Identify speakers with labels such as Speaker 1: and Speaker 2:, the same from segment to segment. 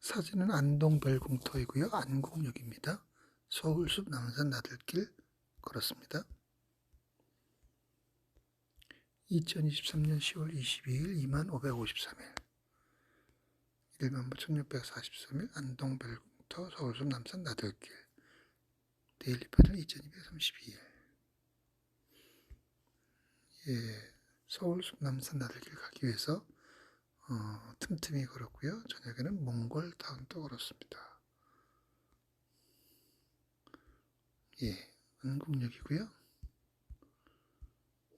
Speaker 1: 사진은 안동 별궁터이고요. 안국역입니다. 서울숲 남산 나들길 걸었습니다. 2023년 10월 22일 2553일 1만 1643일 안동 별궁터 서울숲 남산 나들길 데일리 패널 2232일 예, 서울숲 남산 나들길 가기 위해서 어, 틈틈이 걸었고요. 저녁에는 몽골 타운도 걸었습니다. 예, 은국역이고요.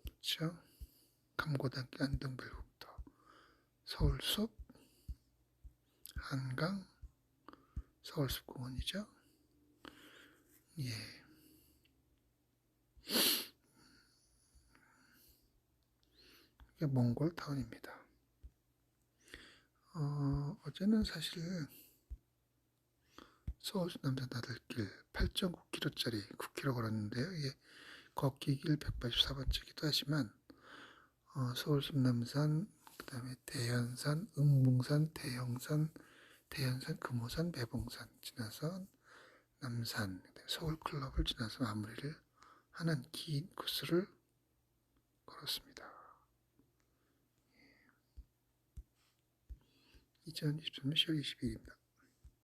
Speaker 1: 그렇죠. 감고단길 안동별국터 서울숲 한강 서울숲공원이죠. 예. 이게 몽골 타운입니다. 어, 어제는 사실 서울 남산 나들길 8.9km짜리 9km 걸었는데요. 이게 걷기 길 184번째기도 하지만 어, 서울 남산 그 다음에 대연산, 응봉산, 대형산, 대연산, 금호산, 매봉산 지나서 남산, 서울 클럽을 지나서 마무리를 하는 긴 코스를 걸었습니다. 2023년 10월 22일입니다.